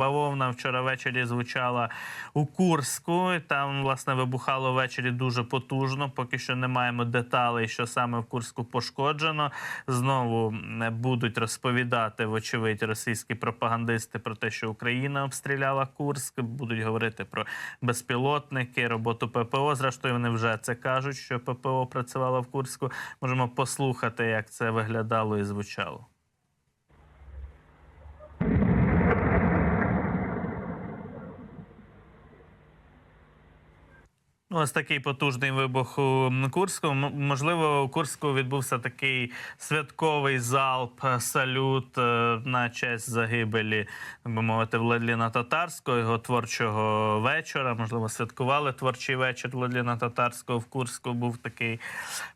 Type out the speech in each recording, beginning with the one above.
Бавовна вчора ввечері звучала у Курську. І Там власне вибухало ввечері дуже потужно. Поки що не маємо деталей, що саме в Курську пошкоджено. Знову будуть розповідати, вочевидь, російські пропагандисти про те, що Україна обстріляла Курськ. Будуть говорити про безпілотники, роботу ППО. Зрештою, вони вже це кажуть, що ППО працювало в Курську. Можемо послухати, як це виглядало і звучало. Ось такий потужний вибух у Курську. Можливо, у Курську відбувся такий святковий залп, е, салют е, на честь загибелі, би мовити, Владліна Татарського, його творчого вечора. Можливо, святкували творчий вечір Владліна Татарського в Курську. Був такий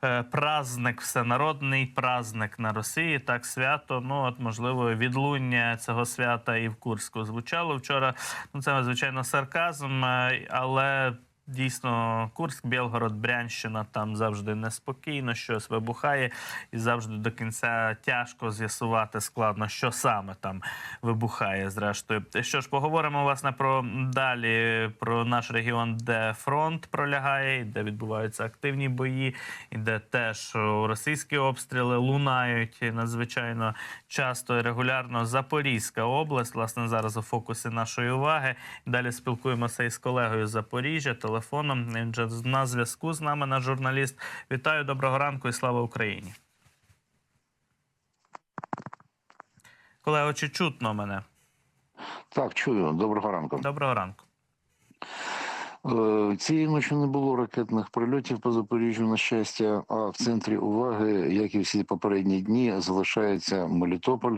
е, праздник, всенародний праздник на Росії. Так свято. Ну от можливо, відлуння цього свята і в Курську звучало вчора. Ну це звичайно сарказм, але. Дійсно, Курськ, Білгород, Брянщина там завжди неспокійно, щось вибухає, і завжди до кінця тяжко з'ясувати складно, що саме там вибухає. Зрештою, що ж, поговоримо власне про далі про наш регіон, де фронт пролягає, де відбуваються активні бої, і де теж російські обстріли лунають надзвичайно часто і регулярно. Запорізька область, власне, зараз у фокусі нашої уваги. Далі спілкуємося із колегою з Запоріжжя телефоном. Він вже на зв'язку з нами, наш журналіст. Вітаю, доброго ранку і слава Україні. Колего, чи чутно мене? Так, чую. Доброго ранку. Доброго ранку. Е, Цієї ночі не було ракетних прильотів по Запоріжжю, на щастя. А в центрі уваги, як і всі попередні дні, залишається Мелітополь,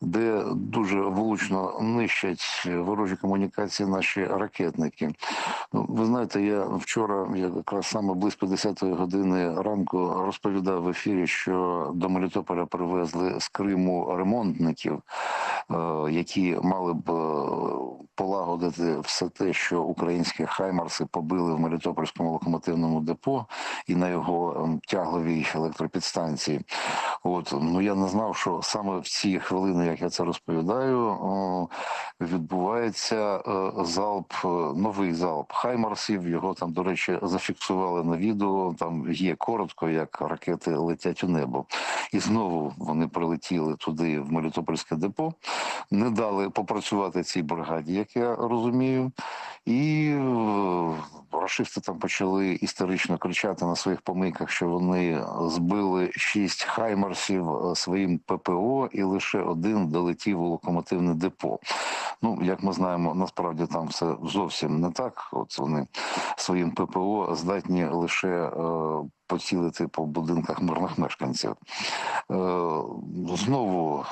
де дуже влучно нищать ворожі комунікації наші ракетники. Ну, ви знаєте, я вчора, якраз саме близько 10-ї години ранку, розповідав в ефірі, що до Мелітополя привезли з Криму ремонтників, е, які мали б е, полагодити все те, що українські хаймарси побили в Мелітопольському локомотивному депо і на його ем, тягловій електропідстанції. От ну я не знав, що саме в ці хвилини, як я це розповідаю, відбувається е, залп, е, новий залп хаймарсів. Його там, до речі, зафіксували на відео. Там є коротко, як ракети летять у небо, і знову вони прилетіли туди, в Мелітопольське депо, не дали попрацювати цій бригаді, як я розумію. І е, рашисти там почали історично кричати на своїх помийках, що вони збили шість хаймарсів е, своїм ППО, і лише один долетів у локомотивне депо. Ну, як ми знаємо, насправді там все зовсім не так. От вони своїм ППО здатні лише е, поцілити по будинках мирних мешканців. Е, знову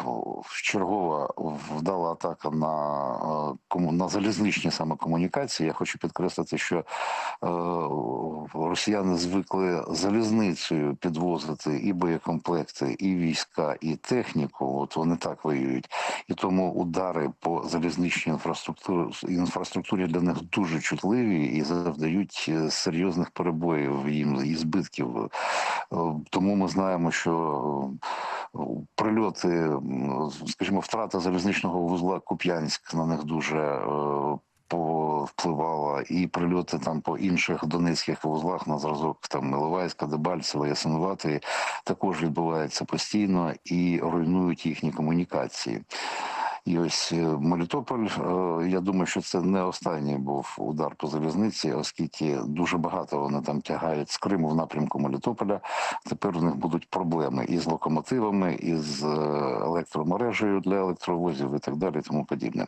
чергова вдала атака на, е, на залізничні саме комунікації. Я хочу підкреслити, що е, росіяни звикли залізницею підвозити і боєкомплекти, і війська, і техніку. От вони так воюють. І тому удари по залізничній інфраструктурі інфраструктурі для них дуже чутливі і завдають серйозних перебоїв їм і збитків. Е, Тому ми знаємо, що е, прильоти, скажімо, втрата залізничного вузла Куп'янськ на них дуже. е, Повпливала і прильоти там по інших донецьких вузлах на зразок там Миловайська, Дебальцева, Ясинуватої також відбуваються постійно і руйнують їхні комунікації. І ось е, Мелітополь, е, я думаю, що це не останній був удар по залізниці, оскільки дуже багато вони там тягають з Криму в напрямку Мелітополя. Тепер у них будуть проблеми і з локомотивами, і з е, електромережею для електровозів, і так далі, і тому подібне.